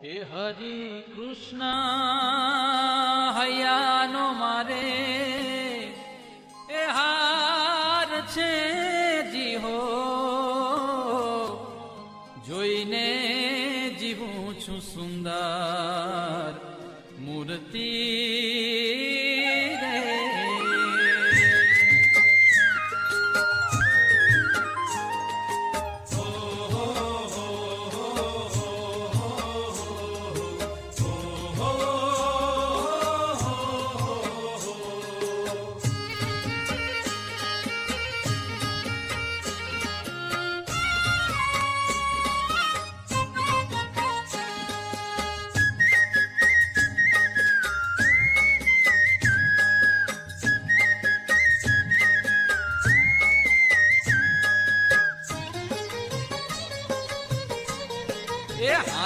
હે હરિ કૃષ્ણ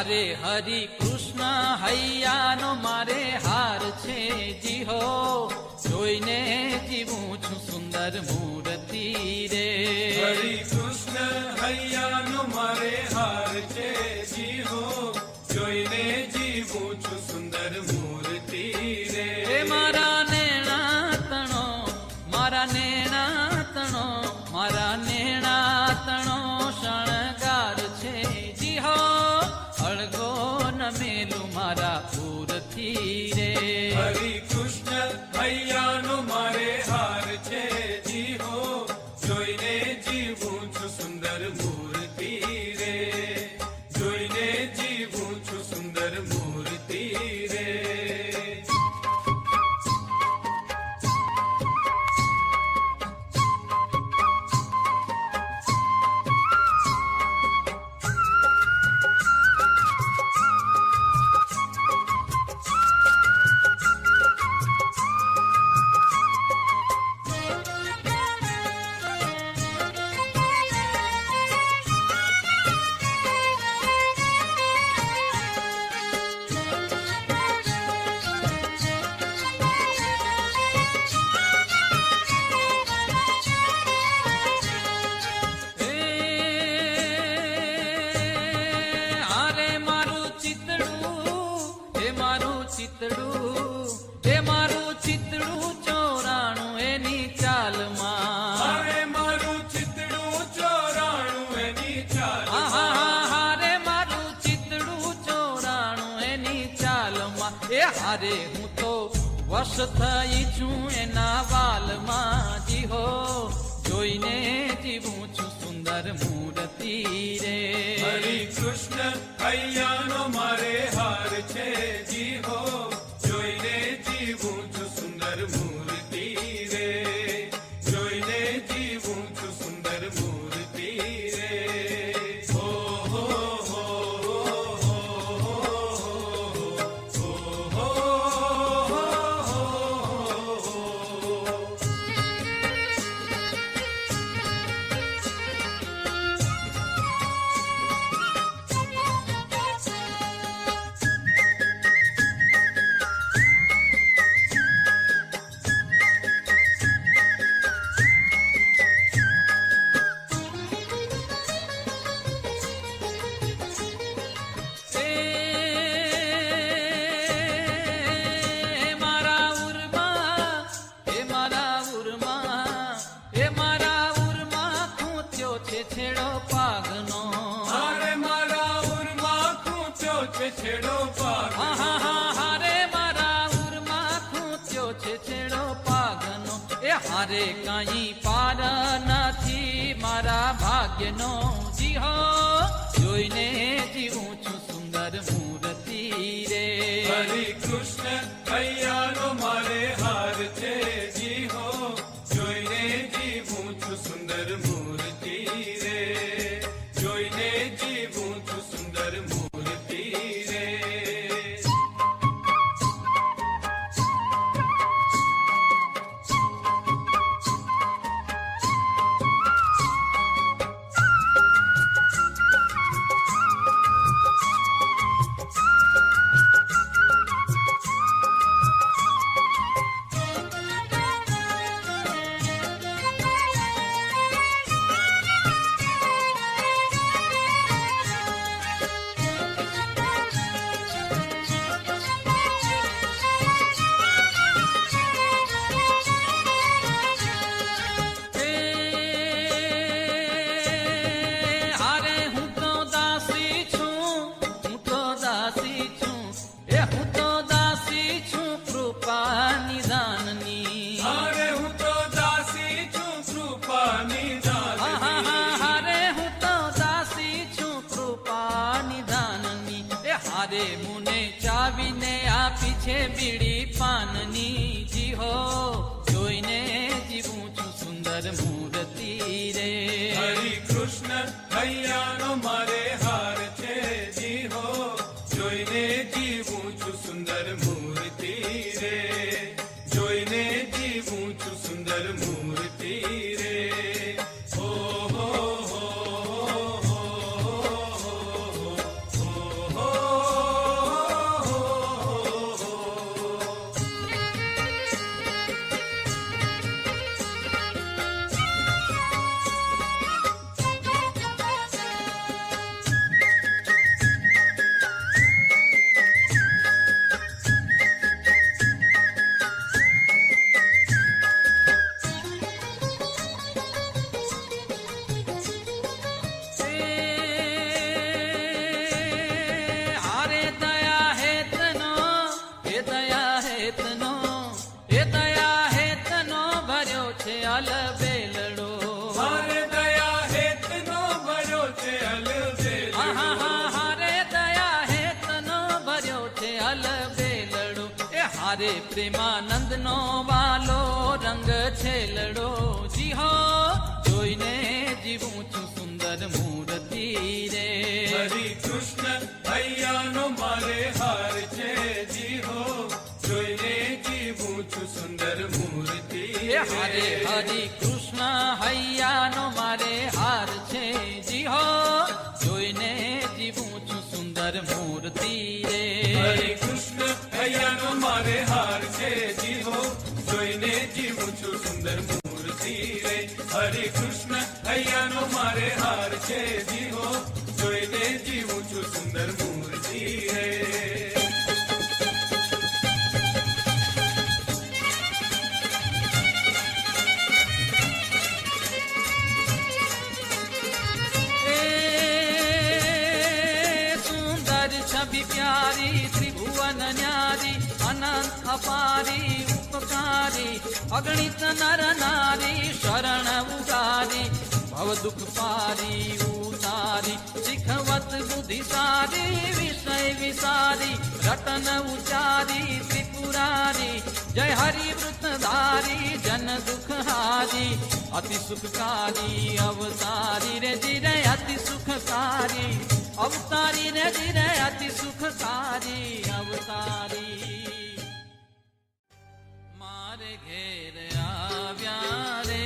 હારે હરિ કૃષ્ણ હૈયાનો મારે હાર છે જી હો જોઈને જીવું છું સુંદર મૂર્તિ રે. હરિ કૃષ્ણ હૈયાનો મારે હાર છે જીવો જોઈને જીવું છું એ મારું ચિતડું ચોરાણું એની ચાલમાં. મારું ચિતડું ચોરાણું એની હારે મારું ચિતડું ચોરાણું એની ચાલમાં. એ હારે હું તો વશ થઈ છું એના વાલમાં. જીહો જોઈને જીવું છું સુંદર મૂર્તિ રે. હરે કૃષ્ણ હૈયાનો મારે હાર છે. જીવો છેડો આહા હારે મારા ઉરમાં ખૂંચ્યો છે છેડો પાગનો એ હારે કાંઈ પાર નથી મારા ભાગ્યનો. જી હો જોઈને જીવું છું સુંદર મૂર્તિ રે. હરે કૃષ્ણ હૈયાનો મારે હારે પ્રેમાનંદનો વાલો રંગ છેલડો જી હો જોઈને જીવું છું સુંદર મૂર્તિ રે. હરી કૃષ્ણ હૈયાનો મારે હાર છે. જી હો જોઈને જીવું છું સુંદર મૂર્તિ હરે હરી કૃષ્ણ હૈયાનો મારે હાર છે. જી હો જોઈને જીવું છું સુંદર મૂર્તિ રે. હરે હૈયાનો મારે હાર છે જીવો. જોઈને જીવું છું સુંદર મૂર્તિ રે. હરે કૃષ્ણ હૈયાનો મારે હાર છે જીવો. જોઈને જીવું છું સુંદર મૂર્તિ રે. અનંત અપારી ઉપકારી, અગણિત નર નારી શરણ ઉતારી, ભવ દુઃખ પારી, ઉતારી, શીખવત બુદ્ધિ સારી, વિષય વિસારી, રતન ઉચારી, ત્રિપુરારી, જય હરિ વૃતધારી જન દુઃખ હારી, અતિ સુખકારી, અવતારી, રે જીરે અતિ સુખકારી, અવતારી, રે જીરે અતિ સુખકારી, અવતારી. घेर आव्या रे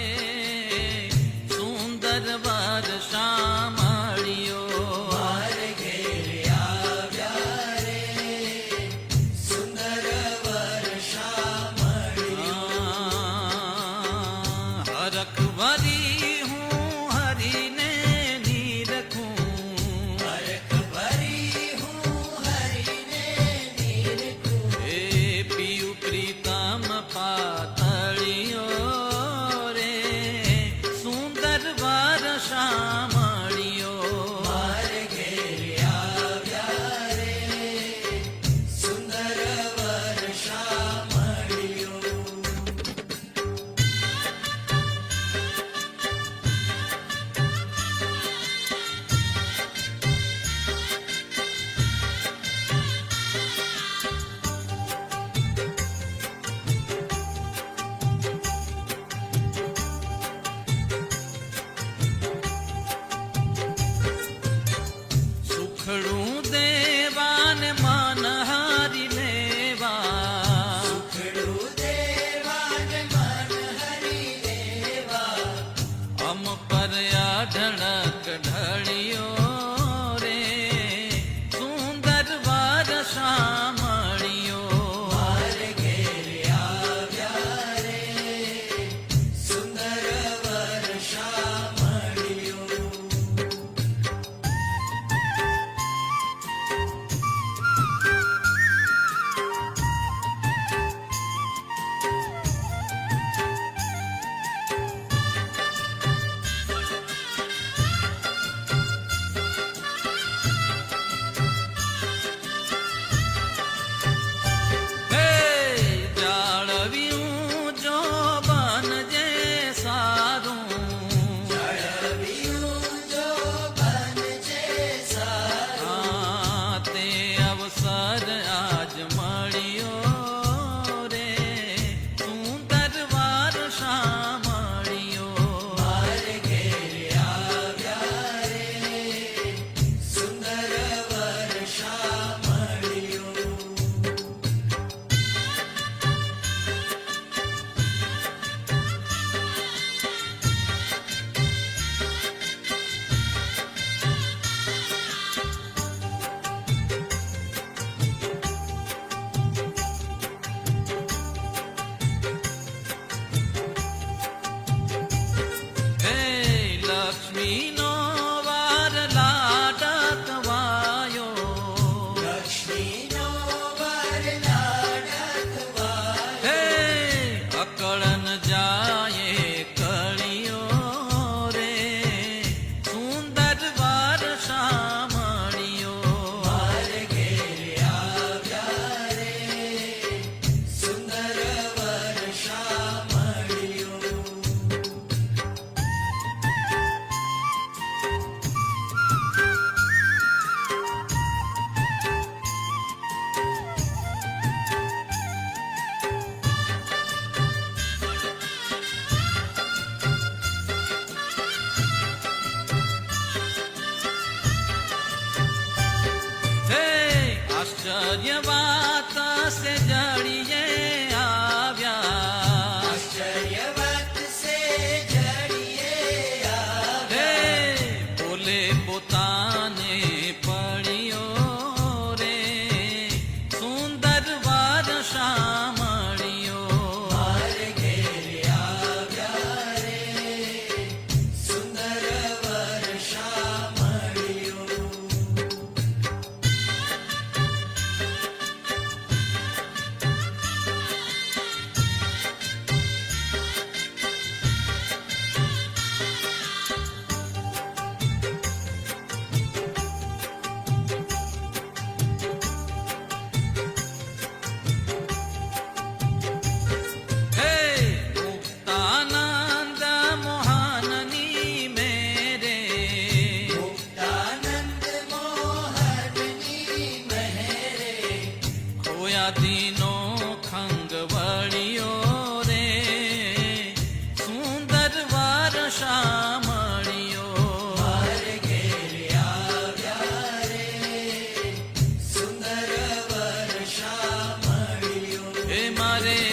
शौर्यवाता से जड़ी तुम्हारे